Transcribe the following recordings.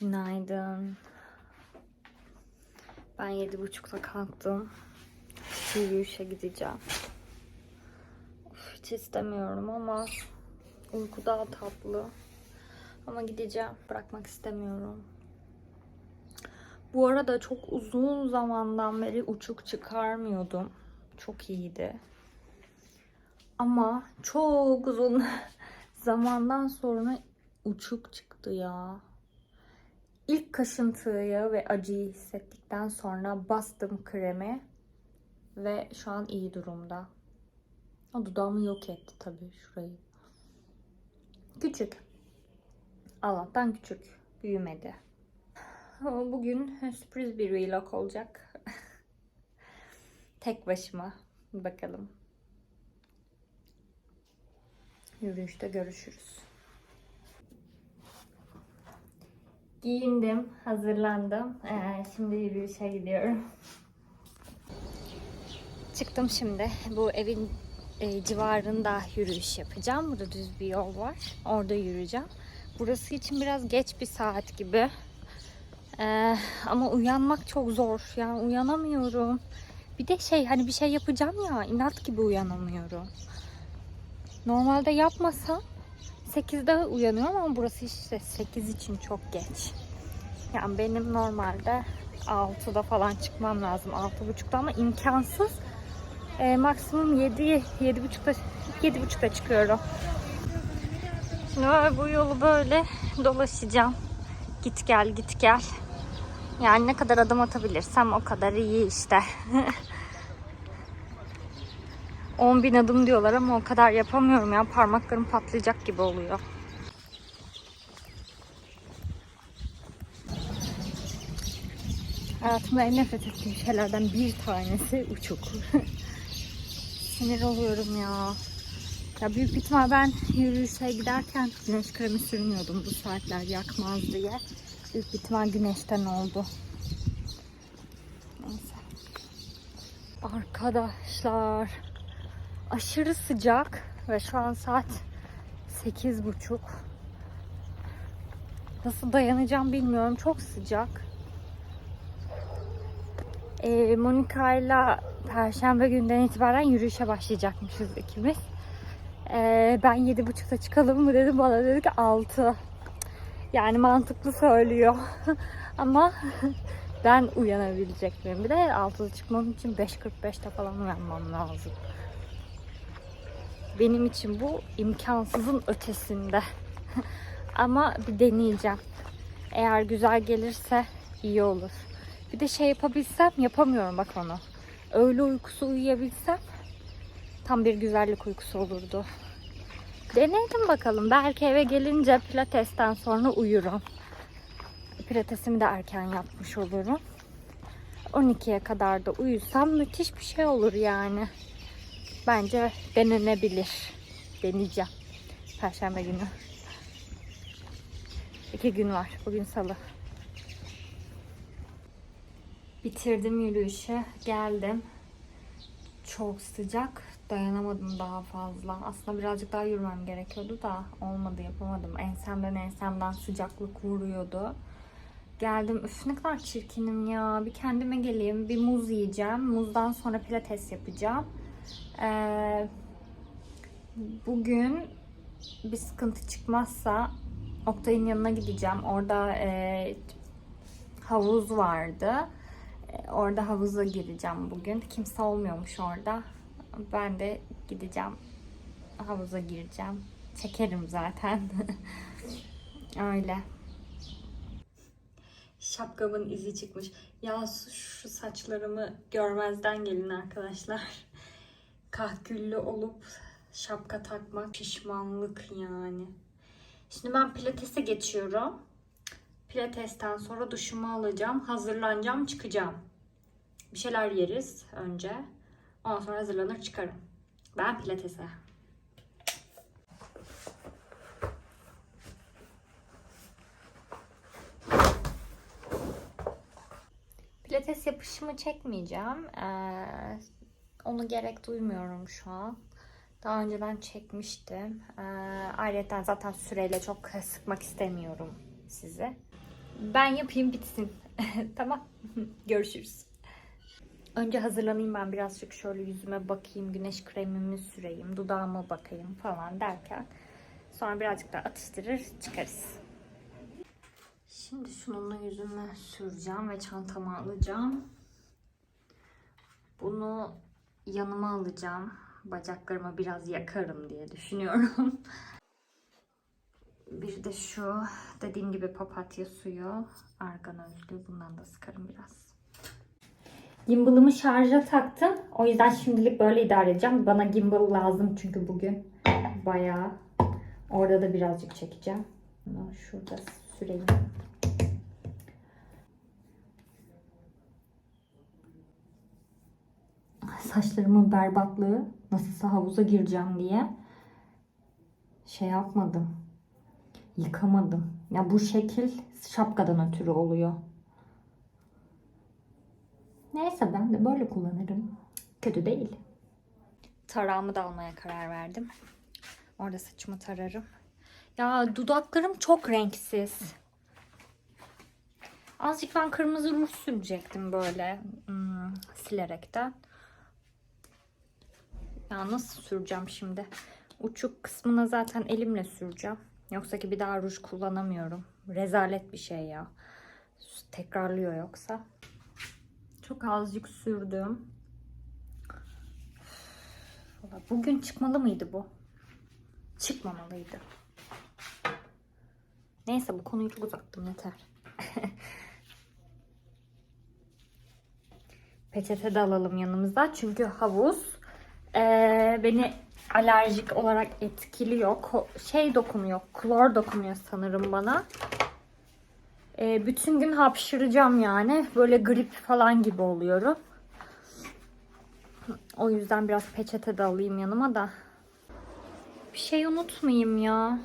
Günaydın. Ben yedi buçukta kalktım. Yürüyüşe gideceğim. Of, hiç istemiyorum ama uyku daha tatlı. Ama gideceğim. Bırakmak istemiyorum. Bu arada çok uzun zamandan beri uçuk çıkarmıyordum. Çok iyiydi. Ama çok uzun zamandan sonra uçuk çıktı ya. İlk kaşıntıyı ve acıyı hissettikten sonra bastım kremi ve şu an iyi durumda. O dudağımı yok etti tabii şurayı. Küçük. Allah'tan küçük. Büyümedi. Bugün sürpriz bir vlog olacak. Tek başıma. Bakalım. Yürüyüşte görüşürüz. Giyindim, hazırlandım. Ee, şimdi yürüyüşe gidiyorum. Çıktım şimdi. Bu evin e, civarında yürüyüş yapacağım. Burada düz bir yol var. Orada yürüyeceğim. Burası için biraz geç bir saat gibi. Ee, ama uyanmak çok zor. Yani uyanamıyorum. Bir de şey hani bir şey yapacağım ya inat gibi uyanamıyorum. Normalde yapmasam 8'de uyanıyorum ama burası işte 8 için çok geç. Yani benim normalde 6'da falan çıkmam lazım. 6.30'da ama imkansız. Ee, maksimum 7 7.30'da 7.30'da çıkıyorum. Şimdi bu yolu böyle dolaşacağım. Git gel git gel. Yani ne kadar adım atabilirsem o kadar iyi işte. 10 bin adım diyorlar ama o kadar yapamıyorum ya. Parmaklarım patlayacak gibi oluyor. Hayatımda en nefret ettiğim şeylerden bir tanesi uçuk. Sinir oluyorum ya. Ya büyük ihtimal ben yürüyüşe giderken güneş kremi sürmüyordum bu saatler yakmaz diye. Büyük ihtimal güneşten oldu. Neyse. Arkadaşlar aşırı sıcak ve şu an saat sekiz buçuk. Nasıl dayanacağım bilmiyorum. Çok sıcak. Ee, Monika ile Perşembe günden itibaren yürüyüşe başlayacakmışız ikimiz. Ee, ben yedi buçukta çıkalım mı dedim. Bana dedi ki altı. Yani mantıklı söylüyor. Ama ben uyanabilecek miyim? Bir de 6'da çıkmam için 5.45'te falan uyanmam lazım. Benim için bu imkansızın ötesinde. Ama bir deneyeceğim. Eğer güzel gelirse iyi olur. Bir de şey yapabilsem yapamıyorum bak onu. Öğle uykusu uyuyabilsem tam bir güzellik uykusu olurdu. Deneyelim bakalım. Belki eve gelince pilatesten sonra uyurum. Pilatesimi de erken yapmış olurum. 12'ye kadar da uyusam müthiş bir şey olur yani. Bence denenebilir. Deneyeceğim. Perşembe günü. İki gün var. Bugün salı. Bitirdim yürüyüşü. Geldim. Çok sıcak. Dayanamadım daha fazla. Aslında birazcık daha yürümem gerekiyordu da olmadı yapamadım. Ensemden ensemden sıcaklık vuruyordu. Geldim. Üf ne kadar çirkinim ya. Bir kendime geleyim. Bir muz yiyeceğim. Muzdan sonra pilates yapacağım. Ee, bugün bir sıkıntı çıkmazsa Oktay'ın yanına gideceğim. Orada e, havuz vardı. E, orada havuza gireceğim bugün. Kimse olmuyormuş orada. Ben de gideceğim. Havuza gireceğim. Çekerim zaten. Öyle. Şapkamın izi çıkmış. Ya şu saçlarımı görmezden gelin arkadaşlar. Kahküllü olup şapka takmak pişmanlık yani. Şimdi ben pilatese geçiyorum. Pilatesten sonra duşumu alacağım. Hazırlanacağım, çıkacağım. Bir şeyler yeriz önce. Ondan sonra hazırlanır çıkarım. Ben pilatese. Pilates yapışımı çekmeyeceğim. Ee, onu gerek duymuyorum şu an. Daha önceden çekmiştim. Ee, ayrıca zaten süreyle çok sıkmak istemiyorum sizi. Ben yapayım bitsin. tamam. Görüşürüz. Önce hazırlanayım ben birazcık şöyle yüzüme bakayım, güneş kremimi süreyim, dudağıma bakayım falan derken sonra birazcık daha atıştırır çıkarız. Şimdi şununla yüzüme süreceğim ve çantama alacağım. Bunu yanıma alacağım. Bacaklarıma biraz yakarım diye düşünüyorum. Bir de şu dediğim gibi papatya suyu. Argan özlü. Bundan da sıkarım biraz. Gimbal'ımı şarja taktım. O yüzden şimdilik böyle idare edeceğim. Bana gimbal lazım çünkü bugün bayağı. Orada da birazcık çekeceğim. Şurada süreyim. Saçlarımın berbatlığı. Nasılsa havuza gireceğim diye. Şey yapmadım. Yıkamadım. Ya bu şekil şapkadan ötürü oluyor. Neyse ben de böyle kullanırım. Kötü değil. Tarağımı da almaya karar verdim. Orada saçımı tararım. Ya dudaklarım çok renksiz. Azıcık ben kırmızı ruj sürecektim böyle hmm, silerekten. Ya nasıl süreceğim şimdi? Uçuk kısmına zaten elimle süreceğim. Yoksa ki bir daha ruj kullanamıyorum. Rezalet bir şey ya. Tekrarlıyor yoksa. Çok azıcık sürdüm. Bugün çıkmalı mıydı bu? Çıkmamalıydı. Neyse bu konuyu çok uzattım yeter. Peçete de alalım yanımıza. Çünkü havuz eee, beni alerjik olarak etkiliyor. Ko- şey dokunuyor, klor dokunuyor sanırım bana. Eee, bütün gün hapşıracağım yani. Böyle grip falan gibi oluyorum. O yüzden biraz peçete de alayım yanıma da. Bir şey unutmayayım ya.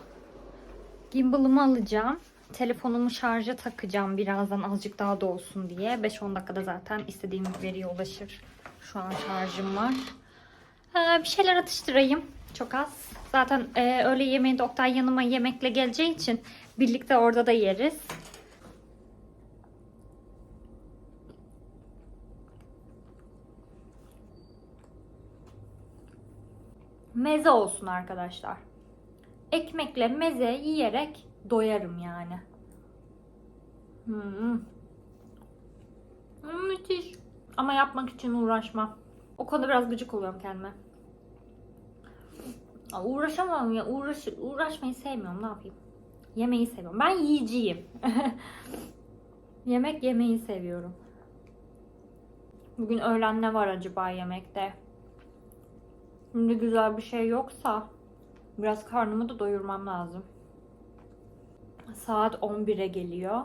Gimbal'ımı alacağım. Telefonumu şarja takacağım birazdan azıcık daha da olsun diye. 5-10 dakikada zaten istediğim veriye ulaşır. Şu an şarjım var. Ee, bir şeyler atıştırayım. Çok az. Zaten e, öğle yemeğinde Oktay yanıma yemekle geleceği için birlikte orada da yeriz. Meze olsun arkadaşlar. Ekmekle meze yiyerek doyarım yani. Hmm. Hmm, Müthiş. Ama yapmak için uğraşmam. O konuda biraz gıcık oluyorum kendime. Uğraşamam ya. Uğraş, uğraşmayı sevmiyorum. Ne yapayım? Yemeği seviyorum. Ben yiyeceğim. Yemek yemeyi seviyorum. Bugün öğlen ne var acaba yemekte? Şimdi güzel bir şey yoksa biraz karnımı da doyurmam lazım. Saat 11'e geliyor.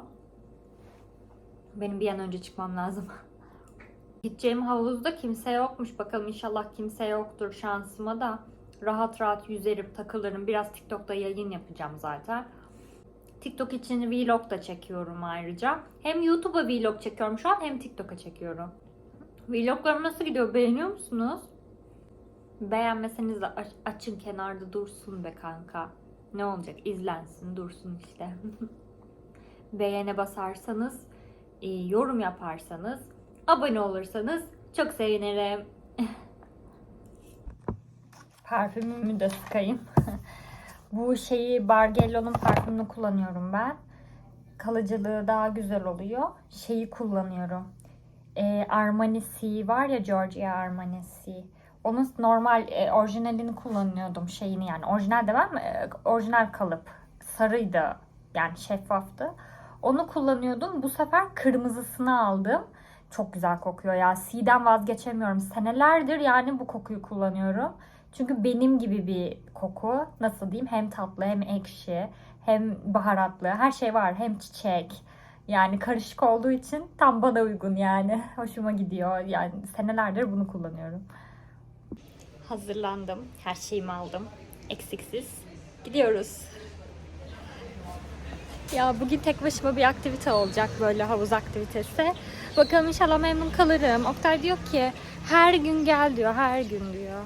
Benim bir an önce çıkmam lazım. Gideceğim havuzda kimse yokmuş. Bakalım inşallah kimse yoktur şansıma da. Rahat rahat yüzerim, takılırım. Biraz TikTok'ta yayın yapacağım zaten. TikTok için vlog da çekiyorum ayrıca. Hem YouTube'a vlog çekiyorum şu an hem TikTok'a çekiyorum. Vloglarım nasıl gidiyor? Beğeniyor musunuz? Beğenmeseniz de aç- açın kenarda dursun be kanka. Ne olacak? İzlensin, dursun işte. Beğene basarsanız, e, yorum yaparsanız, abone olursanız çok sevinirim. Parfümümü de sıkayım. Bu şeyi Bargello'nun parfümünü kullanıyorum ben. Kalıcılığı daha güzel oluyor. Şeyi kullanıyorum. E, Armani C var ya Giorgio Armani C. Onun normal e, orijinalini kullanıyordum şeyini yani. Orijinal demem e, orijinal kalıp. Sarıydı yani şeffaftı. Onu kullanıyordum. Bu sefer kırmızısını aldım. Çok güzel kokuyor ya. C'den vazgeçemiyorum. Senelerdir yani bu kokuyu kullanıyorum. Çünkü benim gibi bir koku. Nasıl diyeyim? Hem tatlı hem ekşi hem baharatlı. Her şey var. Hem çiçek. Yani karışık olduğu için tam bana uygun yani. Hoşuma gidiyor. Yani senelerdir bunu kullanıyorum. Hazırlandım. Her şeyimi aldım. Eksiksiz. Gidiyoruz. Ya bugün tek başıma bir aktivite olacak böyle havuz aktivitesi. Bakalım inşallah memnun kalırım. Oktay diyor ki her gün gel diyor, her gün diyor.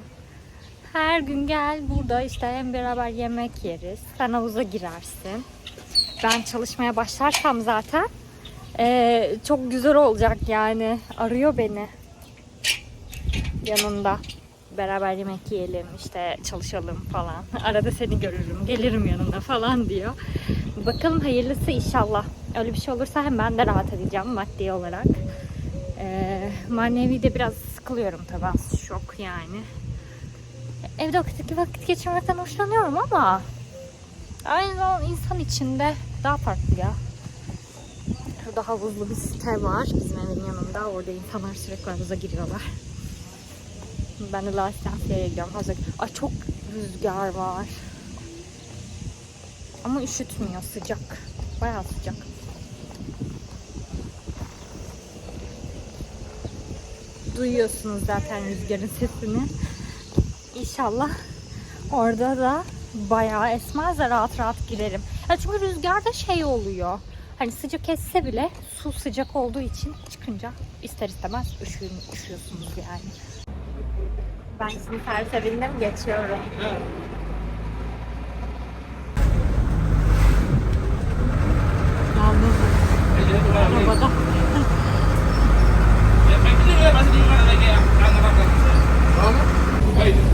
Her gün gel burada işte hem beraber yemek yeriz. Sen havuza girersin. Ben çalışmaya başlarsam zaten Ee, çok güzel olacak yani. Arıyor beni. Yanında. Beraber yemek yiyelim, işte çalışalım falan. Arada seni görürüm, gelirim yanına falan diyor. Bakalım hayırlısı inşallah. Öyle bir şey olursa hem ben de rahat edeceğim maddi olarak. Ee, manevi de biraz sıkılıyorum tabii şok yani. Evde vakit, vakit geçirmekten hoşlanıyorum ama aynı zamanda insan içinde daha farklı ya. Şurada havuzlu bir site var bizim evin yanında. Orada insanlar sürekli havuza giriyorlar. Ben de Lastiansiya'ya gidiyorum. Havuza... Ay çok rüzgar var. Ama üşütmüyor sıcak. Bayağı sıcak. Duyuyorsunuz zaten rüzgarın sesini. İnşallah orada da bayağı esmez de rahat rahat girerim. Ya çünkü rüzgarda şey oluyor. Hani sıcak esse bile su sıcak olduğu için çıkınca ister istemez üşüyün, üşüyorsunuz yani. Ben şimdi servise bindim geçiyorum. Yalnızım. Arabada. Çok bağırarak çalışıyorlar. Başım ağrıdı. Allah'tan beni anlamıyorlar yani. Bu da bir artı. Alex, 40 equipos, tú ves. No estoy, tú sabes que estaba conmigo, joder. Vale, vamos a Böyle onlar beni anlamıyor. Ben onları Tú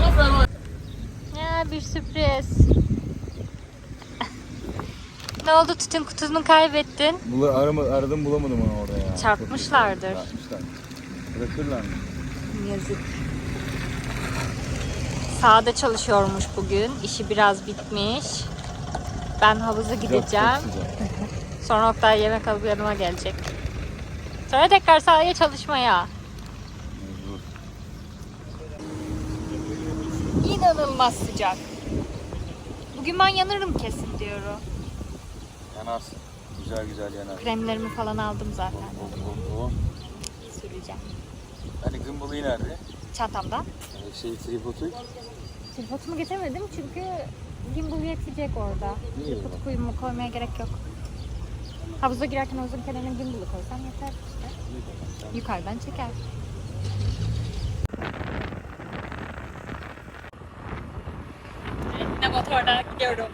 no freno. Ya bir sürpriz. ne oldu tütün kutusunu kaybettin? Bula, arama, aradım bulamadım onu orada ya. Çarpmışlardır. Çarpmışlar. Bırakırlar mı? Yazık. Sahada çalışıyormuş bugün. İşi biraz bitmiş. Ben havuza gideceğim. Sonra Oktay yemek alıp yanıma gelecek. Sonra tekrar sahaya çalışmaya. İnanılmaz sıcak. Bugün ben yanarım kesin diyorum. Yanarsın. Güzel güzel yanarsın. Kremlerimi falan aldım zaten. Oh, oh. Süreceğim. Hani gımbalığı nerede? Çantamda. Ee, şey tripodu. Tripodumu getirmedim çünkü gimbal yetecek orada. Tripod kuyumu koymaya gerek yok. Havuza girerken havuzun kenarına gimbal'ı koysam yeter işte. Yukarıdan çeker. Yine motorla gidiyorum.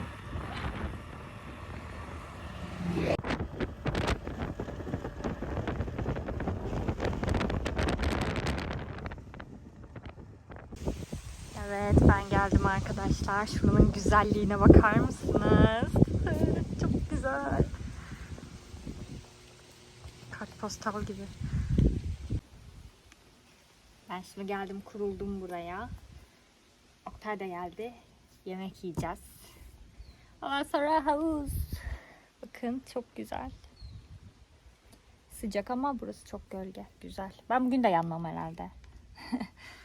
Evet ben geldim arkadaşlar. Şuranın güzelliğine bakar mısınız? Çok güzel. Kartpostal gibi. Ben şimdi geldim kuruldum buraya. Oktay da geldi. Yemek yiyeceğiz. Ondan sonra havuz. Bakın çok güzel. Sıcak ama burası çok gölge. Güzel. Ben bugün de yanmam herhalde.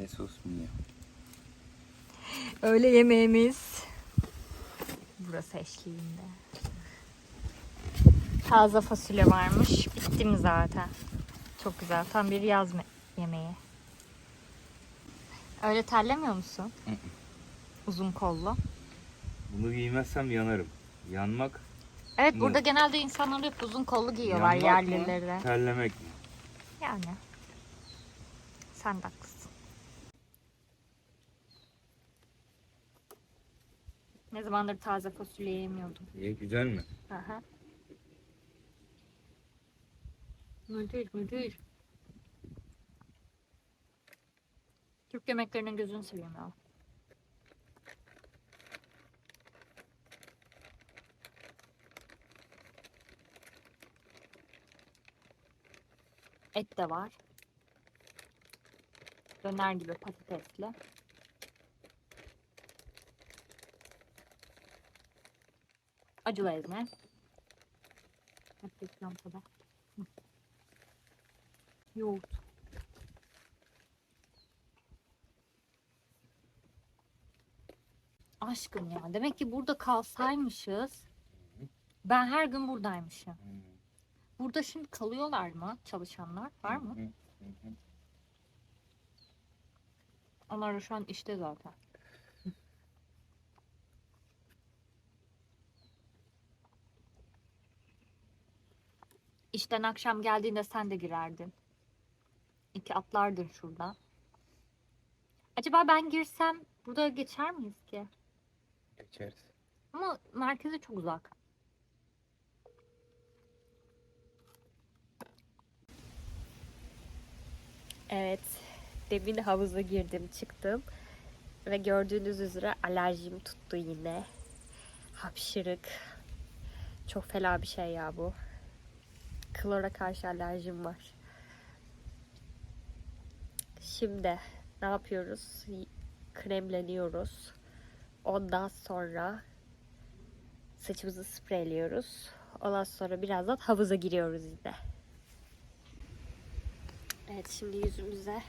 Jesus mio. Öğle yemeğimiz. Burası eşliğinde. Taze fasulye varmış. Bitti mi zaten? Çok güzel. Tam bir yaz me- yemeği. Öyle terlemiyor musun? Uzun kollu. Bunu giymezsem yanarım. Yanmak, Evet Mı? burada genelde insanlar hep uzun kollu giyiyorlar yanmak mı? yerlileri de. Terlemek mi? Yani. Sen de haklısın. Ne zamandır taze fasulye yemiyordum. İyi, güzel mi? Aha. Müdür, müdür. Türk yemeklerinin gözünü seveyim ya. Et de var. Döner gibi patatesli. Acılı ezme. Bak lampada. Yoğurt. Aşkım ya. Demek ki burada kalsaymışız. Ben her gün buradaymışım. Burada şimdi kalıyorlar mı çalışanlar? Var mı? Onlar da şu an işte zaten. İşten akşam geldiğinde sen de girerdin. İki atlardın şurada. Acaba ben girsem burada geçer miyiz ki? Geçeriz. Ama merkeze çok uzak. Evet. Demin havuza girdim çıktım. Ve gördüğünüz üzere alerjim tuttu yine. Hapşırık. Çok fena bir şey ya bu. Klora karşı alerjim var. Şimdi ne yapıyoruz? Kremleniyoruz. Ondan sonra saçımızı spreyliyoruz. Ondan sonra birazdan havuza giriyoruz yine. Evet şimdi yüzümüze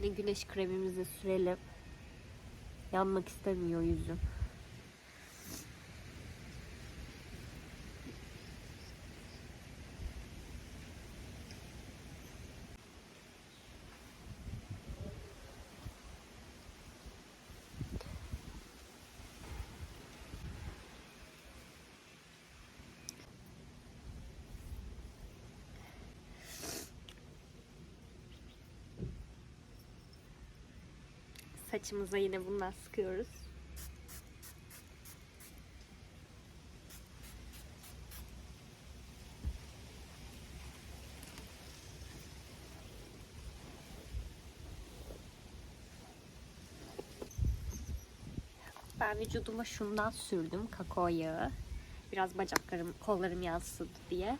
ne güneş kremimizi sürelim. Yanmak istemiyor yüzüm. Saçımıza yine bundan sıkıyoruz. Ben vücuduma şundan sürdüm kakao yağı. Biraz bacaklarım, kollarım yansıdı diye.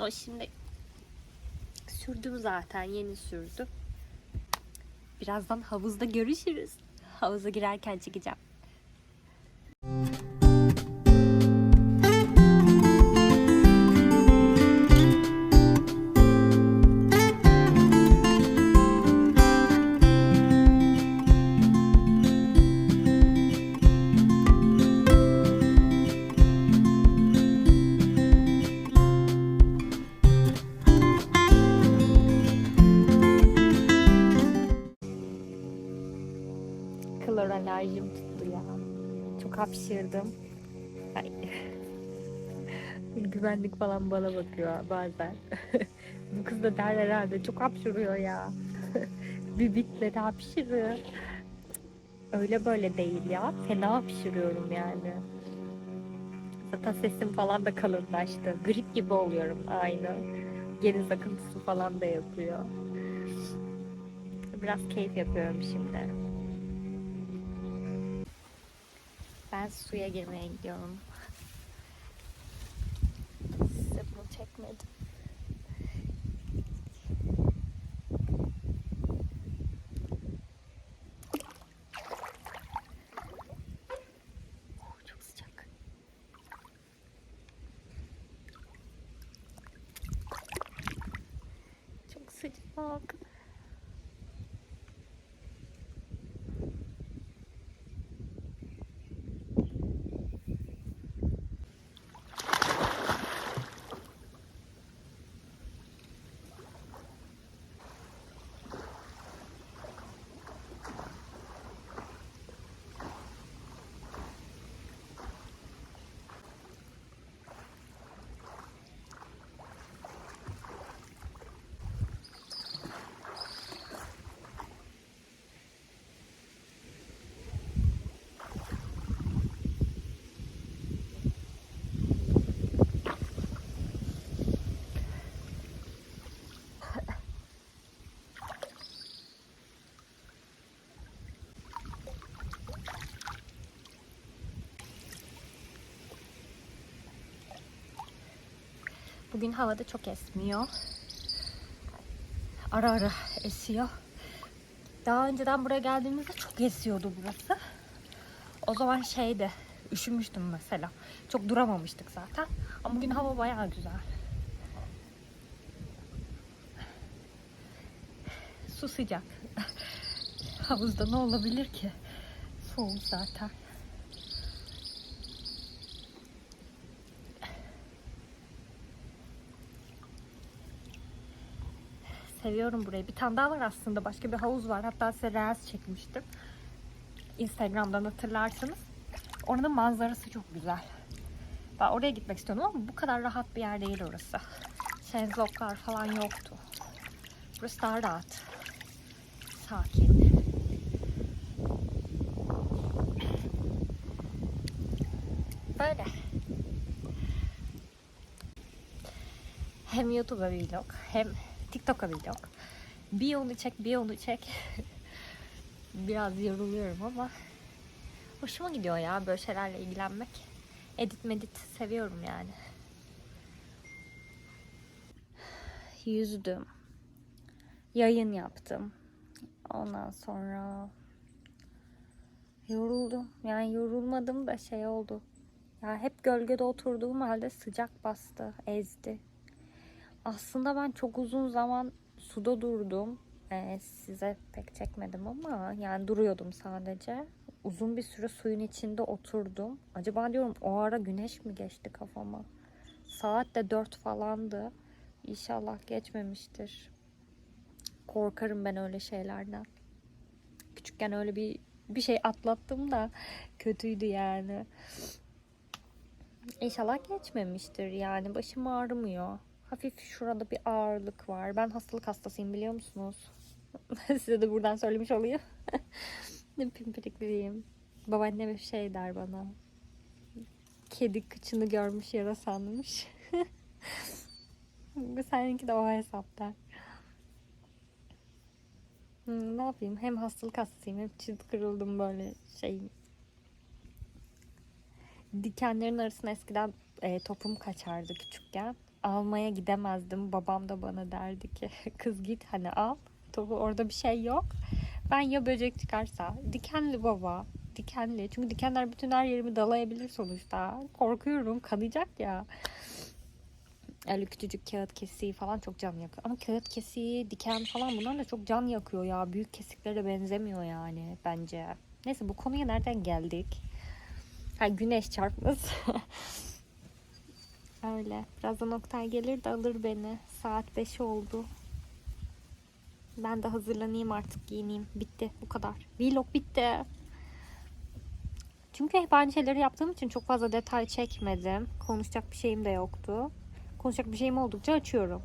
O şimdi sürdüm zaten, yeni sürdüm. Birazdan havuzda görüşürüz. Havuza girerken çekeceğim. Alerjim tuttu ya. Çok hapşırdım. Ay. Güvenlik falan bana bakıyor bazen. Bu kız da der herhalde çok hapşırıyor ya. Bibikleri hapşırıyor. Öyle böyle değil ya. Fena hapşırıyorum yani. Zaten sesim falan da kalınlaştı. Grip gibi oluyorum aynı. Geniz akıntısı falan da yapıyor. Biraz keyif yapıyorum şimdi. Ben suya girmeye gidiyorum. Size bunu çekmedim. Oh, çok sıcak. Bugün havada çok esmiyor. Ara ara esiyor. Daha önceden buraya geldiğimizde çok esiyordu burası. O zaman şeydi, Üşümüştüm mesela. Çok duramamıştık zaten. Ama bugün hava bayağı güzel. Su sıcak. Havuzda ne olabilir ki? Soğuk zaten. Seviyorum burayı. Bir tane daha var aslında. Başka bir havuz var. Hatta size reels çekmiştim. Instagram'dan hatırlarsınız. Oranın manzarası çok güzel. Ben oraya gitmek istiyordum ama bu kadar rahat bir yer değil orası. Şezlonglar falan yoktu. Burası daha rahat. Sakin. Böyle. Hem YouTube'a vlog hem TikTok'a vlog. Bir onu çek bir onu çek. Biraz yoruluyorum ama hoşuma gidiyor ya böyle şeylerle ilgilenmek. Edit medit seviyorum yani. Yüzdüm. Yayın yaptım. Ondan sonra yoruldum. Yani yorulmadım da şey oldu. Ya hep gölgede oturduğum halde sıcak bastı, ezdi. Aslında ben çok uzun zaman suda durdum. Ee, size pek çekmedim ama yani duruyordum sadece. Uzun bir süre suyun içinde oturdum. Acaba diyorum o ara güneş mi geçti kafama? Saat de 4 falandı. İnşallah geçmemiştir. Korkarım ben öyle şeylerden. Küçükken öyle bir bir şey atlattım da kötüydü yani. İnşallah geçmemiştir yani. Başım ağrımıyor. Hafif şurada bir ağırlık var. Ben hastalık hastasıyım biliyor musunuz? Size de buradan söylemiş olayım. Pimpirikliyim. Babaannem şey der bana. Kedi kıçını görmüş yara sanmış. Seninki de o hesapta. Hmm, ne yapayım? Hem hastalık hastasıyım hem çiz kırıldım böyle şey. Dikenlerin arasına eskiden e, topum kaçardı küçükken. Almaya gidemezdim. Babam da bana derdi ki kız git hani al. Topu orada bir şey yok. Ben ya böcek çıkarsa dikenli baba. Dikenli. Çünkü dikenler bütün her yerimi dalayabilir sonuçta. Korkuyorum. Kanayacak ya. Öyle küçücük kağıt kesiği falan çok can yakıyor. Ama kağıt kesiği, diken falan bunlar da çok can yakıyor ya. Büyük kesiklere benzemiyor yani bence. Neyse bu konuya nereden geldik? Ha, güneş çarpması. Öyle. Birazdan Oktay gelir de alır beni. Saat 5 oldu. Ben de hazırlanayım artık giyineyim. Bitti. Bu kadar. Vlog bitti. Çünkü hep aynı şeyleri yaptığım için çok fazla detay çekmedim. Konuşacak bir şeyim de yoktu. Konuşacak bir şeyim oldukça açıyorum.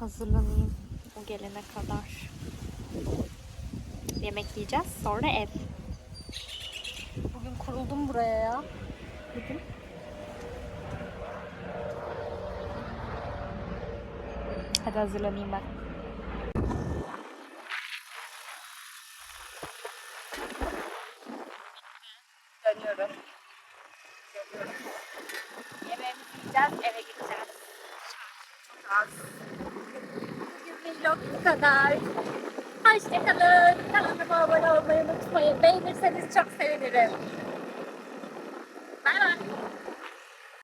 Hazırlanayım o gelene kadar. Yemek yiyeceğiz. Sonra ev. Bugün kuruldum buraya ya. Bugün. Hadi hazırlanayım ben. Dönüyorum. Yemeğimizi yiyeceğiz, eve gideceğiz. Çok az. Bugün vlog bu kadar. Hoşçakalın. Kanalıma abone olmayı unutmayın. Beğenirseniz çok sevinirim.